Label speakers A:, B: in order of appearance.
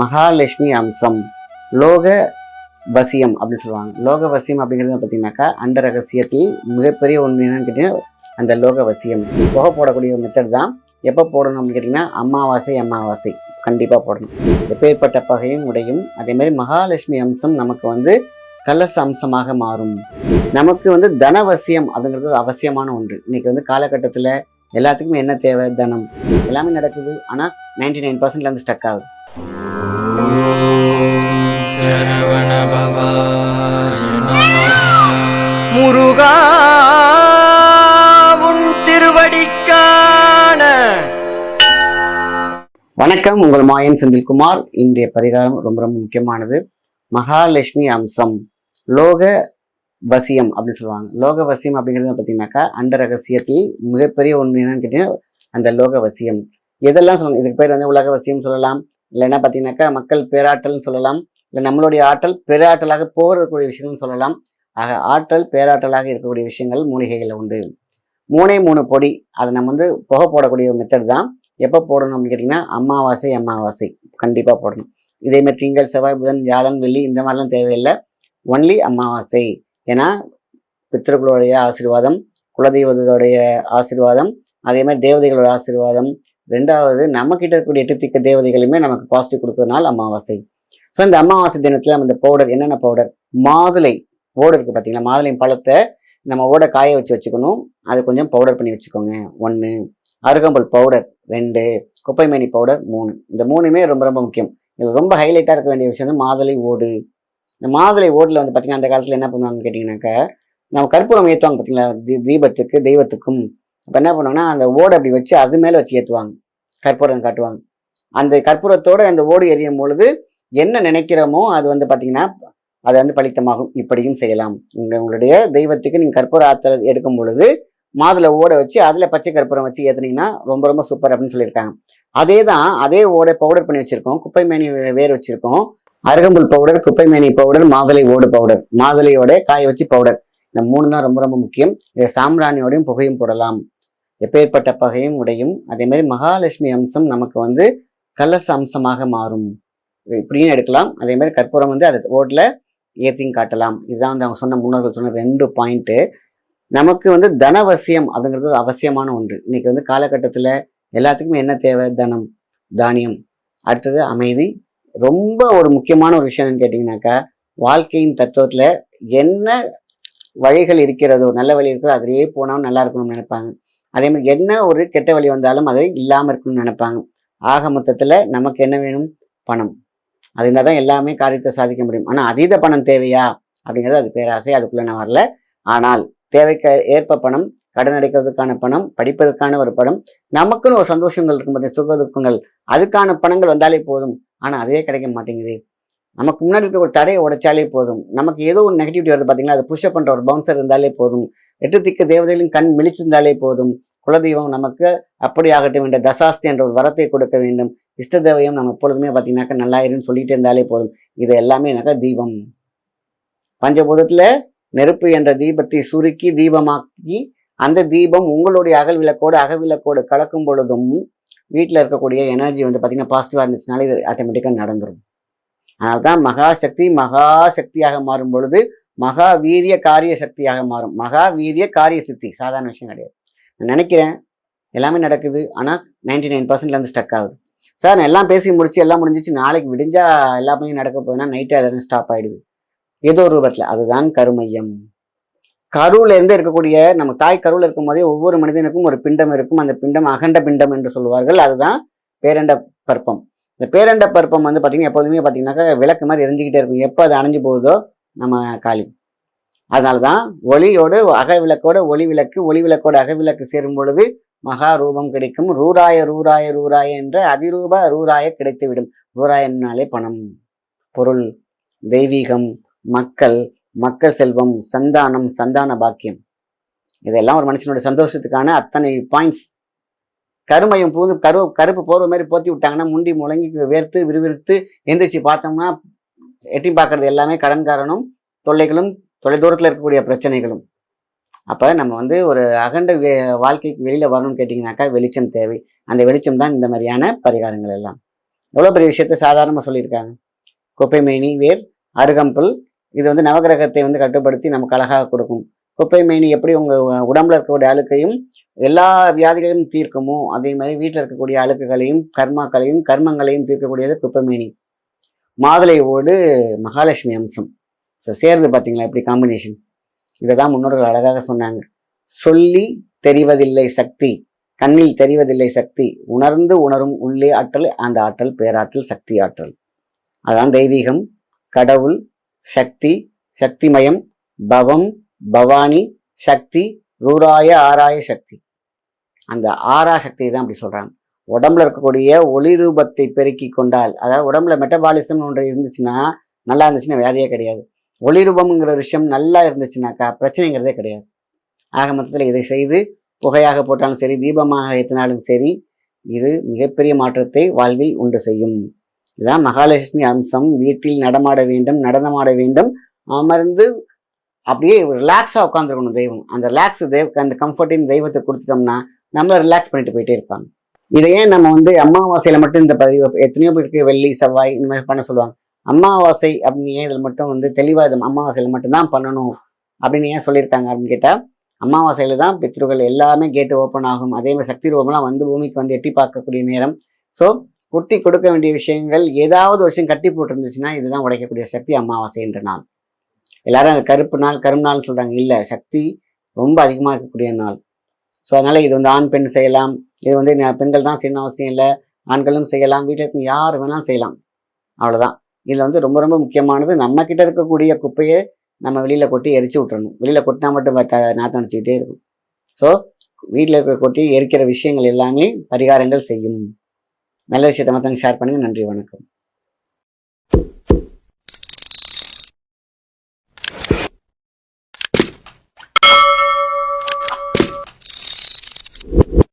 A: மகாலட்சுமி அம்சம் லோக வசியம் அப்படின்னு சொல்லுவாங்க. லோக வசியம் அப்படிங்கிறது பார்த்தீங்கன்னாக்கா அந்த ரகசியத்தில் மிகப்பெரிய ஒன்று என்னன்னு கேட்டிங்கன்னா அந்த லோக வசியம். புகை போடக்கூடிய மெத்தட் தான் எப்போ போடணும் அப்படின்னு கேட்டிங்கன்னா அமாவாசை அமாவாசை கண்டிப்பாக போடணும். எப்பேற்பட்ட பகையும் உடையும். அதே மாதிரி மகாலட்சுமி அம்சம் நமக்கு வந்து கலச அம்சமாக மாறும். நமக்கு வந்து தனவசியம் அப்படிங்கிறது அவசியமான ஒன்று. இன்றைக்கி வந்து காலகட்டத்தில் எல்லாத்துக்குமே என்ன தேவை? தனம். எல்லாமே நடக்குது. ஆனால் நைன்டி நைன் பர்சன்ட்லேருந்து ஸ்டக் ஆகுது.
B: சரவண முருகா உன் திருவடிக்கான.
A: வணக்கம் உங்கள் மாயன் செந்தில்குமார். இன்றைய பரிகாரம் ரொம்ப ரொம்ப முக்கியமானது. மகாலட்சுமி அம்சம் லோக வசியம் அப்படின்னு சொல்லுவாங்க. லோக வசியம் அப்படிங்கிறது பார்த்தீங்கன்னாக்கா அந்த ரகசியத்தில் மிகப்பெரிய ஒன்று என்னன்னு கேட்டீங்கன்னா அந்த லோக வசியம். எதெல்லாம் சொல்லுவாங்க இதுக்கு பேர் வந்து உலக வசியம் சொல்லலாம். இல்லைன்னா பார்த்தீங்கன்னாக்கா மக்கள் பேராற்றல்னு சொல்லலாம். இல்லை நம்மளுடைய ஆற்றல் பேராற்றலாக போகிறக்கூடிய விஷயம்னு சொல்லலாம். ஆக ஆற்றல் பேராற்றலாக இருக்கக்கூடிய விஷயங்கள் மூலிகைகளில் உண்டு. மூணே மூணு பொடி. அதை நம்ம வந்து புகை போடக்கூடிய மெத்தட் தான். எப்போ போடணும் அப்படின்னு கேட்டிங்கன்னா அமாவாசை அமாவாசை. கண்டிப்பாக போடணும். இதே மாதிரி திங்கள் செவ்வாய் புதன் வியாழன் வெள்ளி இந்த மாதிரிலாம் தேவையில்லை. ஒன்லி அமாவாசை. ஏன்னா பித்தர்களுடைய ஆசீர்வாதம் குலதெய்வத்தோடைய ஆசீர்வாதம் அதே மாதிரி தேவதைகளோட ஆசீர்வாதம் ரெண்டாவது நம்மக்கிட்ட இருக்கக்கூடிய எட்டு திக்க தேவதைகளுமே நமக்கு பாசிட்டிவ் கொடுக்கறதுனால அமாவாசை. ஸோ இந்த அமாவாசை தினத்தில் நம்ம இந்த பவுடர் என்னென்ன பவுடர் மாதுளை ஓடு இருக்குது பார்த்தீங்களா மாதுளை பழத்தை நம்ம ஓட காய வச்சு வச்சுக்கணும். அது கொஞ்சம் பவுடர் பண்ணி வச்சுக்கோங்க. ஒன்று அருகம்புல் பவுடர் ரெண்டு குப்பைமேனி பவுடர் மூணு. இந்த மூணுமே ரொம்ப ரொம்ப முக்கியம். இது ரொம்ப ஹைலைட்டாக இருக்க வேண்டிய விஷயம் வந்து மாதுளை ஓடு. இந்த மாதுளை ஓடில் வந்து பார்த்திங்கன்னா அந்த காலத்தில் என்ன பண்ணுவாங்கன்னு கேட்டிங்கனாக்கா நம்ம கற்பூரம் ஏற்றுவாங்க பார்த்தீங்களா தீபத்துக்கு தெய்வத்துக்கும் அப்போ என்ன பண்ணுவாங்கன்னா அந்த ஓடை அப்படி வச்சு அது மேலே வச்சு ஏற்றுவாங்க கற்பூரம் காட்டுவாங்க. அந்த கற்பூரத்தோட அந்த ஓடு எரியும் பொழுது என்ன நினைக்கிறோமோ அது வந்து பார்த்தீங்கன்னா அது வந்து பலித்தமாகும். இப்படியும் செய்யலாம். உங்க உங்களுடைய தெய்வத்துக்கு நீங்கள் கற்பூர ஆத்திர எடுக்கும் பொழுது மாதுளை ஓட வச்சு அதில் பச்சை கற்பூரம் வச்சு ஏற்றுனீங்கன்னா ரொம்ப ரொம்ப சூப்பர் அப்படின்னு சொல்லியிருக்காங்க. அதே தான் அதே ஓடை பவுடர் பண்ணி வச்சுருக்கோம். குப்பை மேனி வேர் வச்சுருக்கோம். அருகம்புல் பவுடர் குப்பை மேனி பவுடர் மாதுளை ஓடு பவுடர் மாதுளையோட காய வச்சு பவுடர் இந்த மூணு தான் ரொம்ப ரொம்ப முக்கியம். இதை சாம்பிராணியோடையும் புகையும் போடலாம். எப்பேற்பட்ட பகையும் உடையும். அதே மாதிரி மகாலட்சுமி அம்சம் நமக்கு வந்து கலச அம்சமாக மாறும். இப்படியும் எடுக்கலாம். அதே மாதிரி கற்பூரம் வந்து அது ஓட்டில் ஏற்றியும் காட்டலாம். இதுதான் வந்து அவங்க சொன்ன முன்னோர்கள் சொன்ன ரெண்டு பாயிண்ட்டு நமக்கு வந்து தனவசியம் அப்படிங்கிறது ஒரு அவசியமான ஒன்று. இன்னைக்கு வந்து காலகட்டத்தில் எல்லாத்துக்குமே என்ன தேவை? தனம் தானியம். அடுத்தது அமைதி. ரொம்ப ஒரு முக்கியமான ஒரு விஷயம் என்னன்னு கேட்டிங்கனாக்கா வாழ்க்கையின் தத்துவத்தில் என்ன வழிகள் இருக்கிறதோ நல்ல வழி இருக்கிறதோ அதிலேயே போனாலும் நல்லா இருக்கணும்னு நினைப்பாங்க. அதே மாதிரி என்ன ஒரு கெட்ட வழி வந்தாலும் அது இல்லாமல் இருக்கணும்னு நினைப்பாங்க. ஆக மொத்தத்தில் நமக்கு என்ன வேணும்? பணம். அது இருந்தால் தான் எல்லாமே காரியத்தை சாதிக்க முடியும். ஆனால் அதீத பணம் தேவையா? அப்படிங்கிறது அது பேராசை. அதுக்குள்ளே நான் வரல. ஆனால் தேவைக்கு ஏற்ப பணம் கடன் அடைக்கிறதுக்கான பணம் படிப்பதற்கான ஒரு பணம் நமக்குன்னு ஒரு சந்தோஷங்கள் இருக்கும் பார்த்தீங்க சுக துக்கங்கள். அதுக்கான பணங்கள் வந்தாலே போதும். ஆனால் அதுவே கிடைக்க மாட்டேங்குது. நமக்கு முன்னாடி இருக்க ஒரு தடையை உடைச்சாலே போதும். நமக்கு ஏதோ ஒரு நெகட்டிவிட்டி வருது பார்த்தீங்களா அதை புஷ்அப் பண்ணுற ஒரு பவுன்சர் இருந்தாலே போதும். எட்டு திக்க தேவதைகளின் கண் மிளிச்சிருந்தாலே போதும். குலதெய்வம் நமக்கு அப்படி ஆகட்டும் என்ற தசாஸ்தி என்ற ஒரு வரத்தை கொடுக்க வேண்டும். இஷ்ட தேவையும் நம்ம எப்பொழுதுமே பார்த்தீங்கன்னாக்கா நல்லா இருன்னு சொல்லிட்டு இருந்தாலே போதும். இது எல்லாமே எனக்கு தீபம். பஞ்சபூதத்தில் நெருப்பு என்ற தீபத்தை சுருக்கி தீபமாக்கி அந்த தீபம் உங்களுடைய அகல் விளக்கோடு அகவிளக்கோடு கலக்கும் பொழுதும் வீட்டில் இருக்கக்கூடிய எனர்ஜி வந்து பார்த்தீங்கன்னா பாசிட்டிவாக இருந்துச்சுனாலே இது ஆட்டோமேட்டிக்காக நடந்துடும் அதனால மகாசக்தி மகாசக்தியாக மாறும் பொழுது மகா வீரிய காரிய சக்தியாக மாறும். மகா வீரிய காரிய சக்தி சாதாரண விஷயம் கிடையாது. நான் நினைக்கிறேன் எல்லாமே நடக்குது ஆனால் நைன்டி நைன் பர்சன்ட்லேருந்து ஸ்டக் ஆகுது. சார் நான் எல்லாம் பேசி முடிச்சு எல்லாம் முடிஞ்சிச்சு நாளைக்கு விடிஞ்சா எல்லாமே நடக்க போதுன்னா நைட்டு அதெல்லாம் ஸ்டாப் ஆயிடுது. ஏதோ ஒரு ரூபத்தில் அதுதான் கருமையம். கருவுல இருந்து இருக்கக்கூடிய நம்ம தாய் கருவில் இருக்கும் போதே ஒவ்வொரு மனிதனுக்கும் ஒரு பிண்டம் இருக்கும். அந்த பிண்டம் அகண்ட பிண்டம் என்று சொல்லுவார்கள். அதுதான் பேரண்ட பற்பம். இந்த பேரண்ட பருப்பம் வந்து பார்த்தீங்கன்னா எப்போதுமே பார்த்திங்கனாக்கா விளக்கு மாதிரி எரிஞ்சிக்கிட்டே இருக்கும். எப்போ அது அணைஞ்சு போகுதோ நம்ம காலி. அதனால தான் ஒளியோடு அக விளக்கோட ஒளி விளக்கு ஒளி விளக்கோட அகவிளக்கு சேரும் பொழுது மகா ரூபம் கிடைக்கும். ரூராய ரூராய ரூராய என்ற அதிரூப ரூராய கிடைத்துவிடும். ரூராயன்னாலே பணம் பொருள் தெய்வீகம் மக்கள் மக்கள் செல்வம் சந்தானம் சந்தான பாக்கியம். இதெல்லாம் ஒரு மனுஷனுடைய சந்தோஷத்துக்கான அத்தனை பாயிண்ட்ஸ் கருமையும் பூந்து கரு கருப்பு போர்வை மாதிரி போத்தி விட்டாங்கன்னா முண்டி முழங்கி வேர்த்து விறுவிறுத்து எந்திரிச்சு பார்த்தோம்னா எட்டி பார்க்கறது எல்லாமே கடன்காரனும் தொல்லைகளும் தொலைதூரத்தில் இருக்கக்கூடிய பிரச்சனைகளும். அப்போ நம்ம வந்து ஒரு அகண்ட வே- வாழ்க்கைக்கு வெளியில் வரணும்னு கேட்டிங்கனாக்கா வெளிச்சம் தேவை. அந்த வெளிச்சம் தான் இந்த மாதிரியான பரிகாரங்கள் எல்லாம். எவ்வளோ பெரிய விஷயத்த சாதாரணமாக சொல்லியிருக்காங்க. குப்பை மேனி வேர் அருகம்புல் இது வந்து நவகிரகத்தை வந்து கட்டுப்படுத்தி நமக்கு அழகாக கொடுக்கும். குப்பை மேனி எப்படி உங்கள் உடம்புல இருக்கக்கூடிய அழுக்கையும் எல்லா வியாதிகளையும் தீர்க்குமோ அதே மாதிரி வீட்டில் இருக்கக்கூடிய அழுக்குகளையும் கர்மாக்களையும் கர்மங்களையும் தீர்க்கக்கூடியது குப்பை மேனி. மாதுளை ஓடு மகாலட்சுமி அம்சம். ஸோ சேர்ந்து பார்த்தீங்களா எப்படி காம்பினேஷன் இதை தான் முன்னோர்கள் அழகாக சொன்னாங்க. சொல்லி தெரிவதில்லை சக்தி கண்ணில் தெரிவதில்லை சக்தி உணர்ந்து உணரும் உள்ளே ஆற்றல் அந்த ஆற்றல் பேராற்றல் சக்தி ஆற்றல். அதான் தெய்வீகம் கடவுள் சக்தி சக்திமயம் பவம் பவானி சக்தி ரூராய ஆராய சக்தி. அந்த ஆரா சக்தி தான் அப்படி சொல்கிறாங்க உடம்புல இருக்கக்கூடிய ஒளி ரூபத்தை பெருக்கி கொண்டால் அதாவது உடம்புல மெட்டபாலிசம் ஒன்று இருந்துச்சுன்னா நல்லா இருந்துச்சுன்னா வேதையே கிடையாது. ஒளி ரூபம்ங்கிற விஷயம் நல்லா இருந்துச்சுனாக்கா பிரச்சனைங்கிறதே கிடையாது. ஆக மொத்தத்தில் இதை செய்து புகையாக போட்டாலும் சரி தீபமாக ஏற்றினாலும் சரி இது மிகப்பெரிய மாற்றத்தை வாழ்வில் உண்டு செய்யும். இதுதான் மகாலட்சுமி அம்சம். வீட்டில் நடமாட வேண்டும் நடனமாட வேண்டும் அமர்ந்து அப்படியே ரிலாக்ஸாக உட்காந்துருக்கணும் தெய்வம். அந்த ரிலாக்ஸ் தெய்வ அந்த கம்ஃபர்ட்டின் தெய்வத்தை கொடுத்துட்டோம்னா நம்மளை ரிலாக்ஸ் பண்ணிட்டு போயிட்டே இருப்பாங்க. இதை ஏன் நம்ம வந்து அமாவாசையில் மட்டும் இந்த பதிவு எத்தனையோ பேருக்கு வெள்ளி செவ்வாய் இந்த மாதிரி பண்ண சொல்லுவாங்க. அமாவாசை அப்படின்னு ஏன் இதில் மட்டும் வந்து தெளிவாக இது அமாவாசையில் மட்டும்தான் பண்ணணும் அப்படின்னு ஏன் சொல்லியிருக்காங்க அப்படின்னு கேட்டால் அமாவாசையில் தான் பித்ருகள் எல்லாமே கேட்டு ஓப்பன் ஆகும். அதே மாதிரி சக்தி ரூபம்லாம் வந்து பூமிக்கு வந்து எட்டி பார்க்கக்கூடிய நேரம். ஸோ குட்டி கொடுக்க வேண்டிய விஷயங்கள் ஏதாவது ஒரு விஷயம் கட்டி போட்டிருந்துச்சுன்னா இதுதான் உடைக்கக்கூடிய சக்தி அமாவாசை என்ற நாள். எல்லாரும் அந்த கருப்பு நாள் கரும் நாள்னு சொல்கிறாங்க இல்லை சக்தி ரொம்ப அதிகமாக இருக்கக்கூடிய நாள். ஸோ அதனால் இது வந்து ஆண் பெண் செய்யலாம். இது வந்து பெண்கள் தான் செய்யணும் அவசியம் இல்லை. ஆண்களும் செய்யலாம். வீட்டில் இருக்க யார் வேணாலும் செய்யலாம். அவ்வளோதான் இதில் வந்து ரொம்ப ரொம்ப முக்கியமானது நம்ம கிட்ட இருக்கக்கூடிய குப்பையை நம்ம வெளியில் கொட்டி எரிச்சு விட்டுறணும். வெளியில் கொட்டினா மட்டும் பத்தாது, அடிச்சுக்கிட்டே இருக்கும். ஸோ வீட்டில் இருக்கிற கொட்டி எரிக்கிற விஷயங்கள் எல்லாமே பரிகாரங்கள் செய்யும். நல்ல விஷயத்தை மற்றவங்க ஷேர் பண்ணுங்கள் நன்றி வணக்கம்.